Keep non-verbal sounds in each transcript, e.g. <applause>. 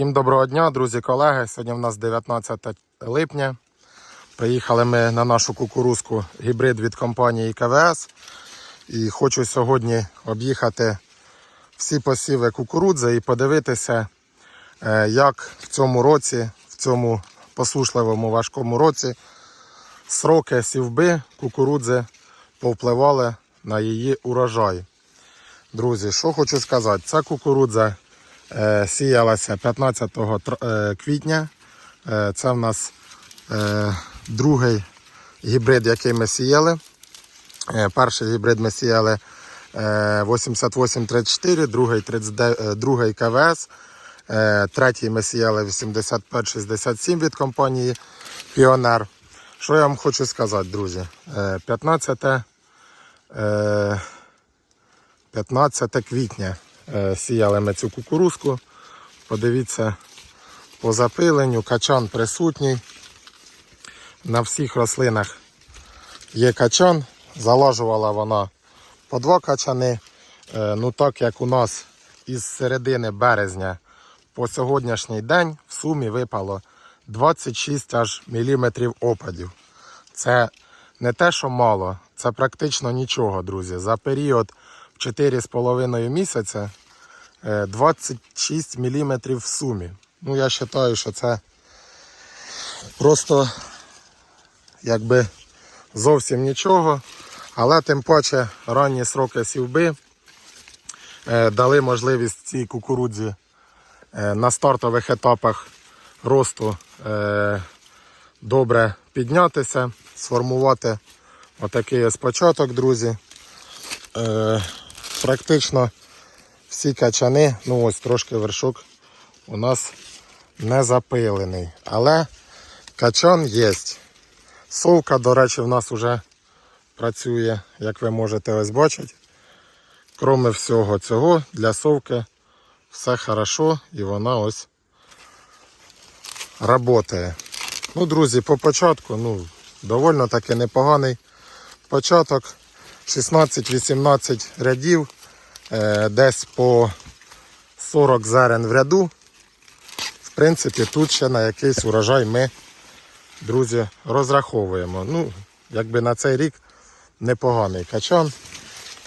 Всім доброго дня, друзі, колеги. Сьогодні в нас 19 липня. Приїхали ми на нашу кукурузку гібрид від компанії КВС. І хочу сьогодні об'їхати всі посіви кукурудзи і подивитися, е, як в цьому році, в цьому посушливому важкому році, сроки сівби кукурудзи повпливали на її урожай. Друзі, що хочу сказати, ця кукурудза сіялася 15 е, квітня. Е, це в нас е, другий гібрид, який ми сіяли. Е, перший гібрид ми сіяли е, 8834, другий, 39, е, другий КВС. Е, третій ми сіяли 8567 від компанії Піонер. Що я вам хочу сказати, друзі? Е, 15 е, 15 квітня е, сіяли ми цю кукурузку. Подивіться по запиленню, качан присутній. На всіх рослинах є качан. Залажувала вона по два качани. Е, Ну так як у нас із середини березня по сьогоднішній день в сумі випало 26 аж міліметрів опадів. Це не те, що мало, це практично нічого, друзі. За період 4,5 місяця е, 26 мм в сумі. Ну, я вважаю, що це просто якби зовсім нічого. Але тим паче ранні сроки сівби е, дали можливість цій кукурудзі е, на стартових етапах росту е, добре піднятися, сформувати отакий ось початок, друзі. Е, практично всі качани, ну ось трошки вершок у нас не запилений. Але качан є. Совка, до речі, в нас вже працює, як ви можете ось бачити. Кроме всього цього, для совки все хорошо і вона ось працює. Ну, друзі, по початку, ну, довольно таки непоганий початок. 16-18 рядів, десь по 40 зерен в ряду. В принципі, тут ще на якийсь урожай ми, друзі, розраховуємо. Ну, якби на цей рік непоганий качан.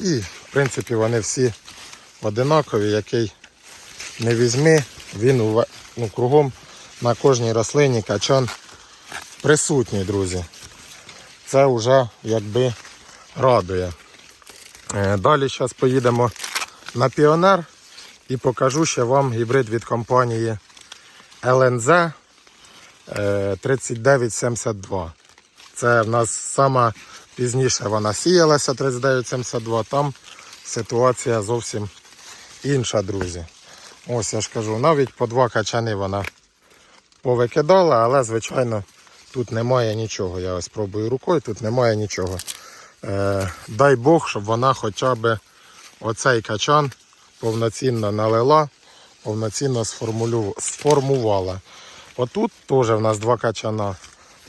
І, в принципі, вони всі одинакові, який не візьми, він ну, кругом на кожній рослині качан присутній, друзі. Це вже якби радує. Е, Далі зараз поїдемо на Піонер і покажу ще вам гібрид від компанії е, 3972. Це в нас сама пізніше вона сіялася 3972. Там ситуація зовсім інша, друзі. Ось я ж кажу, навіть по два качани вона повикидала, але звичайно тут немає нічого. Я ось пробую рукою, тут немає нічого. Е, дай Бог, щоб вона хоча б оцей качан повноцінно налила, повноцінно сформувала. Отут теж в нас два качана.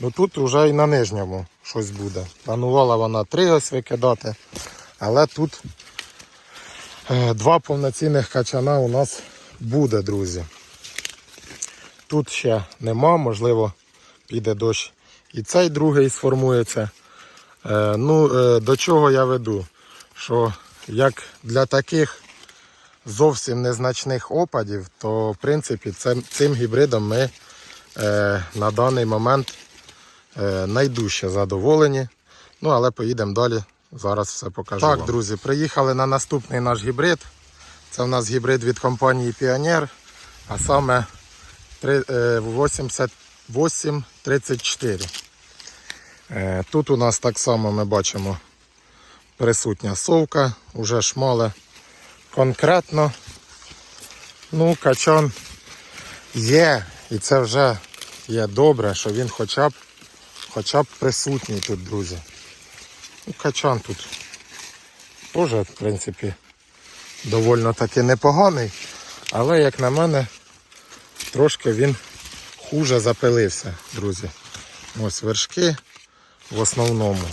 Ну тут вже і на нижньому щось буде. Планувала вона три ось викидати, але тут е, два повноцінних качана у нас буде, друзі. Тут ще нема, можливо, піде дощ. І цей другий сформується. Е, ну, е, до чого я веду? Що як для таких зовсім незначних опадів, то в принципі цим, цим гібридом ми е, на даний момент е, найдужче задоволені. Ну, але поїдемо далі. Зараз все покажу. Так, вам. друзі, приїхали на наступний наш гібрид. Це в нас гібрид від компанії Pioneer, а саме три- е, 8834. Е, Тут у нас так само ми бачимо присутня совка, уже шмале конкретно. Ну, качан є, і це вже є добре, що він хоча б, хоча б присутній тут, друзі. Ну, качан тут теж, в принципі, довольно таки непоганий, але, як на мене, трошки він хуже запилився, друзі. Ось вершки в основному.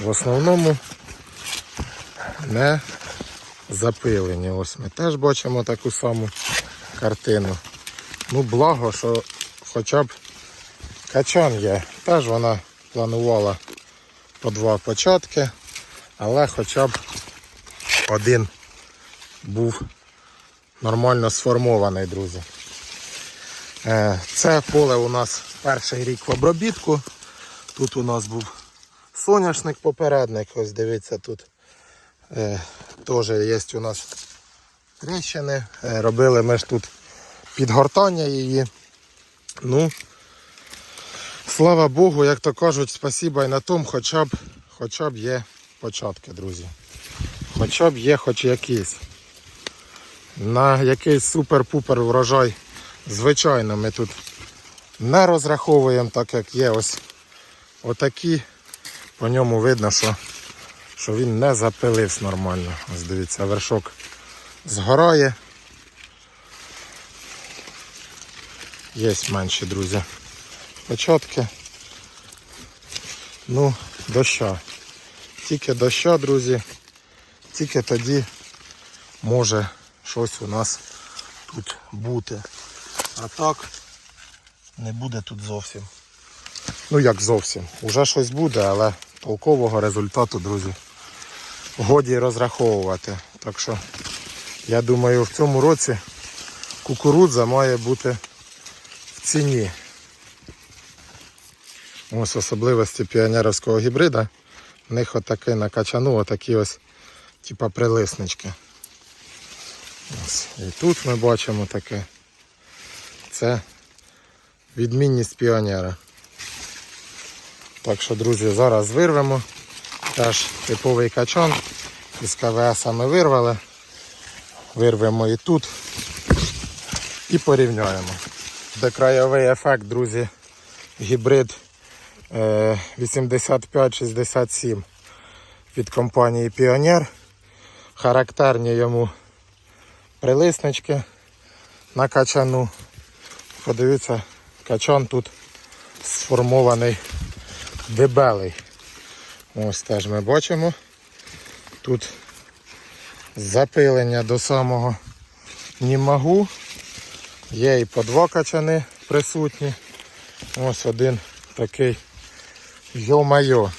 В основному не запилені. Ось ми теж бачимо таку саму картину. Ну, благо, що хоча б качан є. Теж вона планувала по два початки, але хоча б один був нормально сформований, друзі. Е, Це поле у нас перший рік в обробітку. Тут у нас був соняшник попередник. Ось дивіться, тут теж є у нас тріщини. Е, робили ми ж тут підгортання її. Ну, слава Богу, як то кажуть, спасіба і на тому, хоча б, хоча б є початки, друзі. Хоча б є хоч якісь. На якийсь супер-пупер врожай. Звичайно, ми тут не розраховуємо, так як є ось отакі. По ньому видно, що, що він не запилився нормально. Ось дивіться, вершок згорає. Є менші, друзі. Початки. Ну, доща. Тільки доща, друзі. Тільки тоді може щось у нас тут бути. А так не буде тут зовсім. Ну як зовсім. Уже щось буде, але толкового результату, друзі, годі розраховувати. Так що я думаю, в цьому році кукурудза має бути в ціні. Ось особливості піонерівського гібрида. В них отакі на качану, отакі ось типа прилиснички. Ось. І тут ми бачимо таке. Це відмінність піонера. Так що, друзі, зараз вирвемо. Теж типовий качан. Із КВС ми вирвали. Вирвемо і тут. І порівняємо. Де краєвий ефект, друзі, гібрид е, 8567 від компанії Піонер. Характерні йому прилиснички на качану. Подивіться, качан тут сформований дебелий. Ось теж ми бачимо. Тут запилення до самого німагу. Є і по два качани присутні. Ось один такий йо-майо.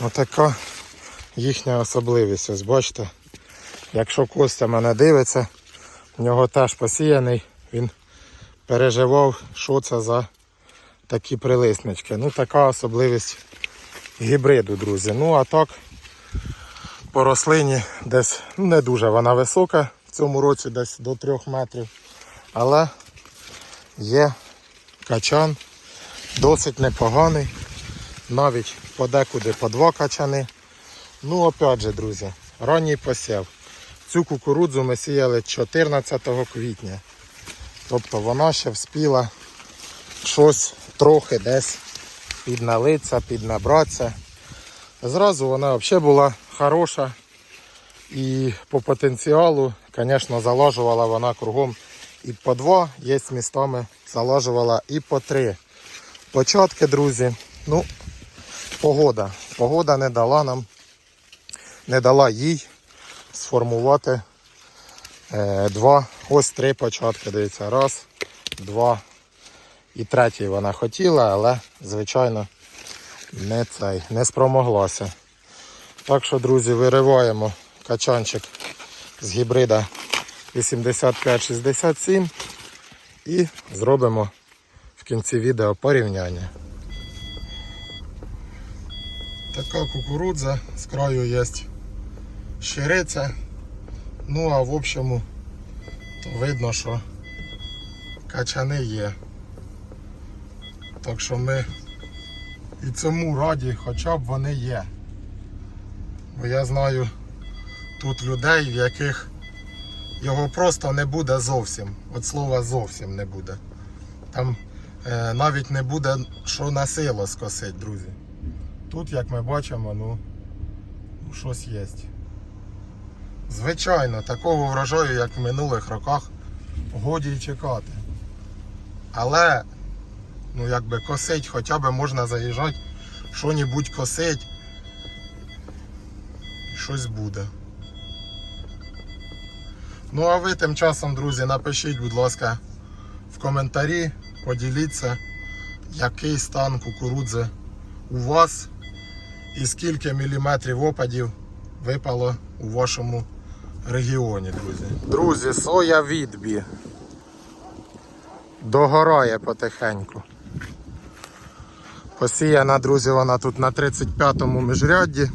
Отака їхня особливість. Ось бачите, якщо Костя мене дивиться, в нього теж посіяний, він переживав, що це за такі прилиснички. Ну, така особливість гібриду, друзі. Ну, а так, по рослині десь ну, не дуже вона висока, в цьому році десь до 3 метрів. Але є качан, досить непоганий. Навіть подекуди по два качани. Ну, опять же, друзі, ранній посів. Цю кукурудзу ми сіяли 14 квітня. Тобто вона ще вспіла щось трохи десь підналитися, піднабратися. Зразу вона взагалі була хороша. І по потенціалу, звісно, залажувала вона кругом і по два, є містами залажувала і по три. Початки, друзі, ну, погода. Погода не дала нам, не дала їй сформувати е, два, ось три початки. Дивіться, раз, два і третій вона хотіла, але, звичайно, не цей, не спромоглася. Так що, друзі, вириваємо качанчик з гібрида 8567 і зробимо в кінці відео порівняння. Така кукурудза, з краю є щириця. Ну а в общому то видно, що качани є. Так що ми і цьому раді, хоча б вони є. Бо я знаю тут людей, в яких його просто не буде зовсім. От слова зовсім не буде. Там е, навіть не буде що на сило скосить, друзі. Тут, як ми бачимо, ну, ну щось є. Звичайно, такого врожаю, як в минулих роках, годі й чекати. Але, ну якби косить, хоча б можна заїжджати, що-небудь косить, щось буде. Ну а ви тим часом, друзі, напишіть, будь ласка, в коментарі, поділіться, який стан кукурудзи у вас і скільки міліметрів опадів випало у вашому регіоні, друзі. Друзі, соя відбі. Догорає потихеньку. Посіяна, друзі, вона тут на 35-му міжрядді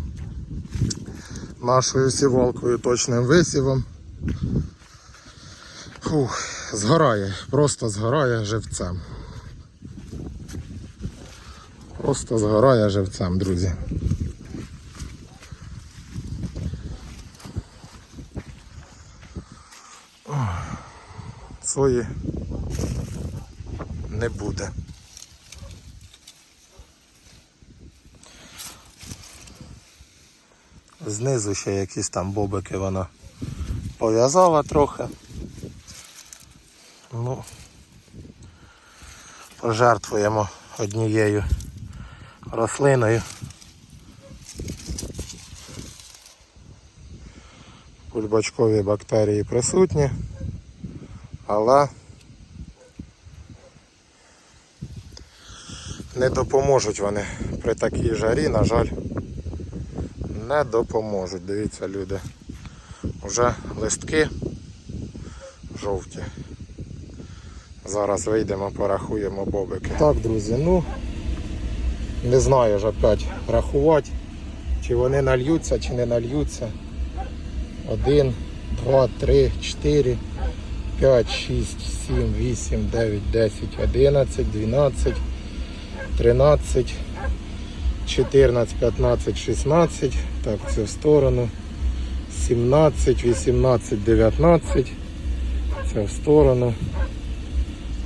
нашою сівалкою точним висівом. Фух, згорає, просто згорає живцем. Просто згорає живцем, друзі. Сої не буде. Знизу ще якісь там бобики вона пов'язала трохи. Ну, пожертвуємо однією рослиною. Кульбачкові бактерії присутні, але не допоможуть вони при такій жарі, на жаль, не допоможуть. Дивіться, люди. Вже листки жовті. Зараз вийдемо, порахуємо бобики. Так, друзі, ну не знаю ж опять рахувати, чи вони нальються, чи не нальються. Один, два, три, чотири, п'ять, шість, сім, вісім, дев'ять, десять, одинадцять, дванадцять, тринадцять, чотирнадцять, п'ятнадцять, шістнадцять. Так, це в сторону. 17, 18, 19. Це в сторону.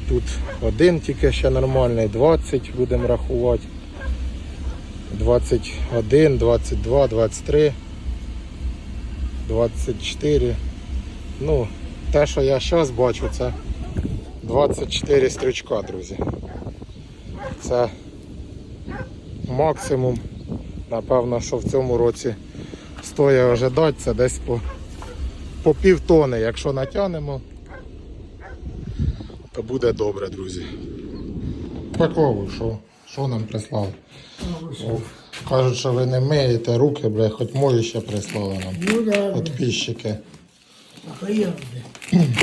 Тут один тільки ще нормальний, 20 будемо рахувати. 21, 22, 23, 24. Ну, те, що я зараз бачу, це 24 стрічка, друзі. Це максимум. Напевно, що в цьому році стоїть ожидати, це десь по, по пів тони. Якщо натягнемо, то буде добре, друзі. Паковую, що, що нам прислали? О, Кажуть, що ви не миєте руки, бля, хоч мої ще прислали нам. Ну. Охуенно,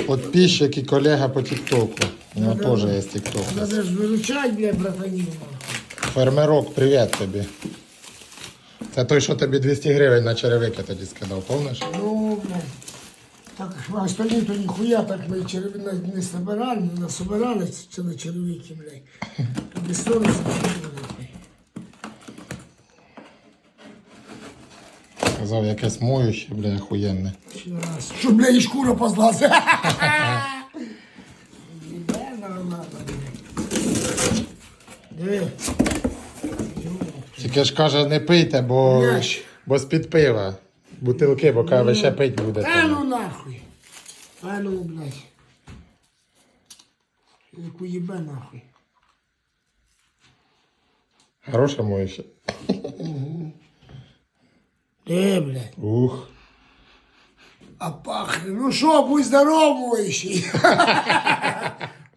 Підписчик і колега по Тіктоку. У нього Ну, теж є Тікток. Надо ж выручать, бля, братанів. Фермерок, привіт тобі. Це той, що тобі 200 гривень на черевики тоді скидав, помниш? Ну, бля. Так, а остальні то ніхуя так ми череви не, не собирали, не собирали це на черевики, блядь. То без сторони Казав, якесь моюще, бля, охуєнне. Ще раз. Що, бля, і шкура позлася. <laughs> Блядь. Диви. Тільки ж каже, не пийте, бо, бо з-під пива. Бутилки, бо каже, ви ще пить А будете. ну нахуй. А ну, блядь. Яку ебе нахуй. Хороше моюще. Де, блядь? Ух. А пахне. Ну що, будь здоровий.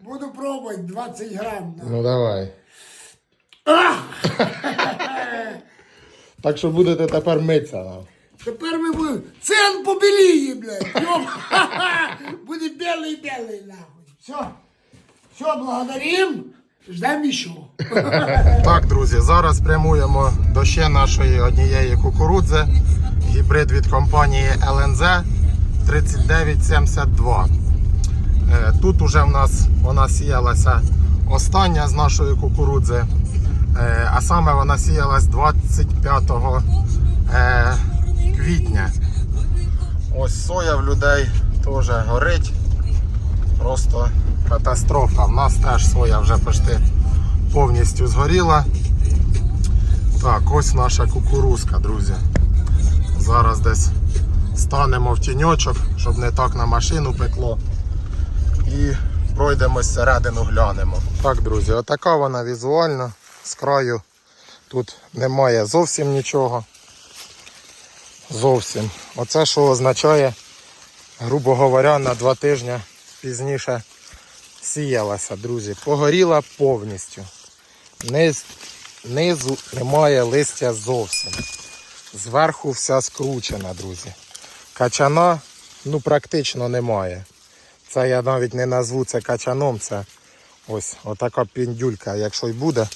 Буду пробувати 20 грам. Ну давай. Так що будете тепер митися нам. Тепер ми будемо. Цен побіліє, блядь. Йом. <laughs> Буде білий-білий, нахуй. Все. Все, благодарим. Ждем ще. <laughs> Так, друзі, зараз прямуємо до ще нашої однієї кукурудзи. Гібрид від компанії LNZ 3972. Е, Тут уже в нас вона сіялася остання з нашої кукурудзи. Е, А саме вона сіялась 25 е, квітня. Ось соя в людей теж горить. Просто катастрофа. В нас теж соя вже почти повністю згоріла. Так, ось наша кукурузка, друзі. Зараз десь станемо в тіньочок, щоб не так на машину пекло. І пройдемось всередину, глянемо. Так, друзі, отака вона візуально. З краю тут немає зовсім нічого. Зовсім. Оце що означає грубо говоря, на два тижні пізніше сіялася, друзі. Погоріла повністю. Низ, низу немає листя зовсім. Зверху вся скручена, друзі. Качана ну, практично немає. Це я навіть не назву це качаном, це ось отака піндюлька. Якщо й буде,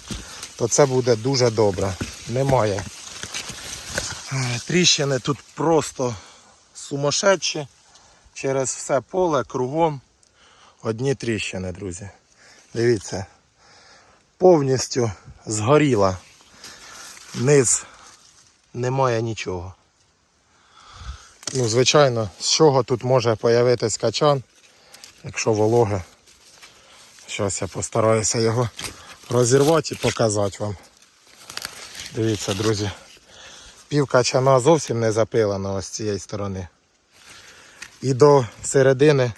то це буде дуже добре. Немає. Е, Тріщини тут просто сумасшедші. Через все поле кругом одні тріщини, друзі. Дивіться. Повністю згоріла. Низ немає нічого. Ну, звичайно, з чого тут може появитись качан, якщо вологе. Зараз я постараюся його розірвати і показати вам. Дивіться, друзі. Пів качана зовсім не запилено ось з цієї сторони. І до середини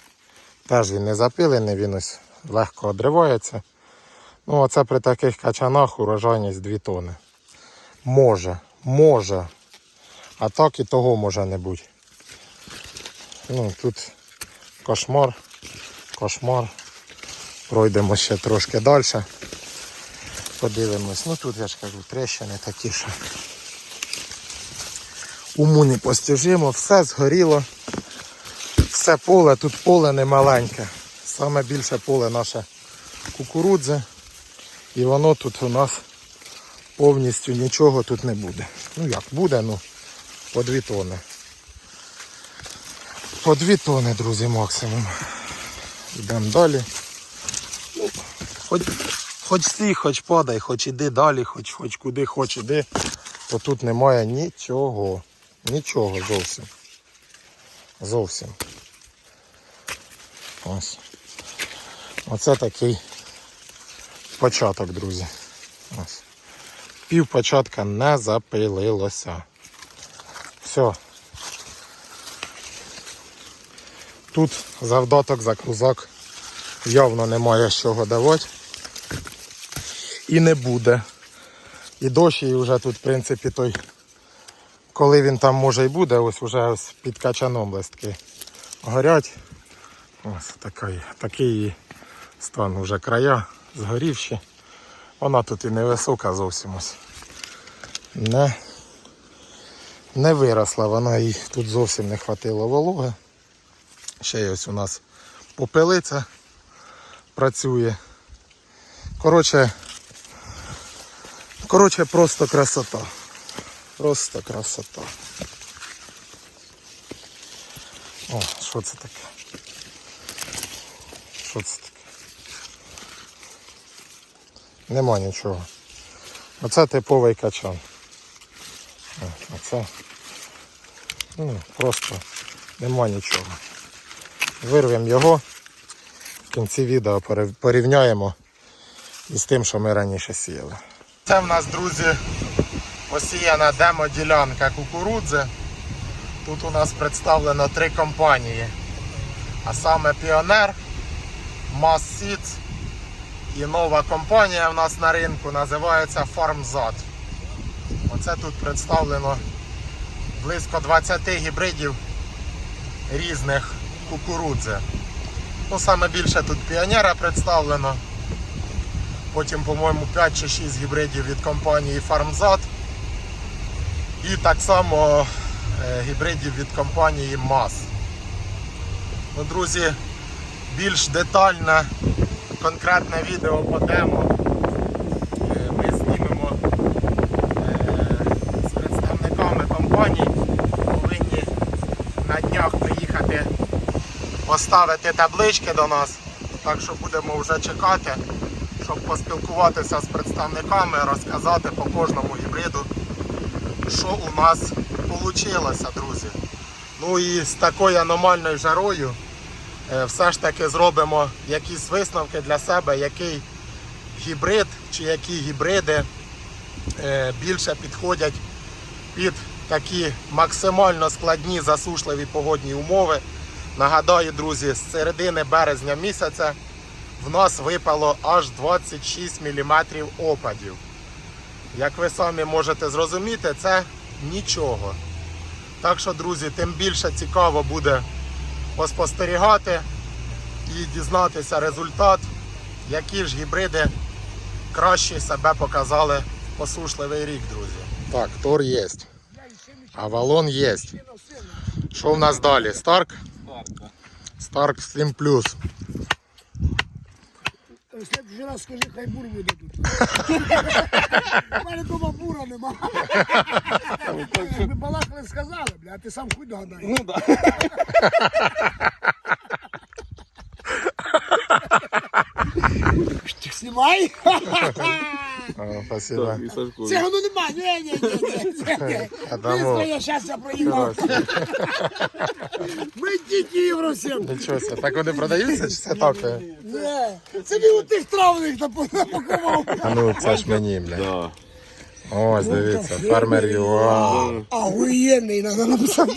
теж він не запилений, він ось легко одривається. Ну, оце при таких качанах урожайність 2 тони. Може, може. А так і того може не бути. Ну, тут кошмар, кошмар. Пройдемо ще трошки далі. Подивимось. Ну тут я ж кажу, трещини такі, що уму не постижимо, все згоріло. Все поле, тут поле не маленьке. Саме більше поле наше кукурудзи. І воно тут у нас повністю нічого тут не буде. Ну як буде, ну по дві тони. По дві тони, друзі, максимум. Йдемо далі. Ну, хоч, хоч стій, хоч падай, хоч іди далі, хоч, хоч куди, хоч іди, то тут немає нічого. Нічого зовсім. Зовсім. Ось. Оце такий початок, друзі. Ось. Пів початка не запилилося. Все. Тут завдаток за крузак явно немає з чого давати. І не буде. І дощ, і вже тут, в принципі, той, коли він там може і буде, ось уже ось під качаном листки горять. Ось такий, такий стан уже края згорівші. Вона тут і невисока зовсім ось. Не, не виросла, вона їй тут зовсім не хватило вологи. Ще й ось у нас попелиця працює. Коротше, коротше, просто красота. Просто красота. О, що це таке? Що це таке? Нема нічого. Оце типовий качан. Оце ну, просто нема нічого. Вирвемо його. В кінці відео порівняємо із тим, що ми раніше сіяли. Це в нас, друзі, посіяна демо-ділянка кукурудзи. Тут у нас представлено три компанії. А саме Піонер, Seeds і нова компанія в нас на ринку називається FarmZat. Оце тут представлено близько 20 гібридів різних кукурудзи. Ну, саме більше тут піонера представлено. Потім, по-моєму, 5 чи 6 гібридів від компанії FarmZat. І так само е, гібридів від компанії MAS. Ну, друзі, більш детальне, конкретне відео по демо е, ми знімемо е, з представниками компаній. Повинні на днях приїхати поставити таблички до нас. Так що будемо вже чекати, щоб поспілкуватися з представниками, розказати по кожному гібриду, що у нас вийшло, друзі. Ну і з такою аномальною жарою е, все ж таки зробимо якісь висновки для себе, який гібрид чи які гібриди е, більше підходять під такі максимально складні засушливі погодні умови. Нагадаю, друзі, з середини березня місяця в нас випало аж 26 мм опадів. Як ви самі можете зрозуміти, це нічого. Так що, друзі, тим більше цікаво буде поспостерігати і дізнатися результат, які ж гібриди краще себе показали в посушливий рік, друзі. Так, Тор є. Авалон є. Що в нас далі? Старк? Старк Slim Plus. Следующий раз скажи, хай бур буде тут. У мене дома бура нема. Ми балакали, сказали, бля, а ти сам хуй догадай. Ну да. Знімай. О, спасибо. Цього ну нема, ні, ні, ні, ні, тому- своє щастя проїбав. Ми тільки євро всім. Нічого себе. Так вони продаються чи це так? Це не у тих травних напакував. А ну це ж мені, бля. Да. Ось, дивіться, фермер ЮА. Агуєнний, треба написати.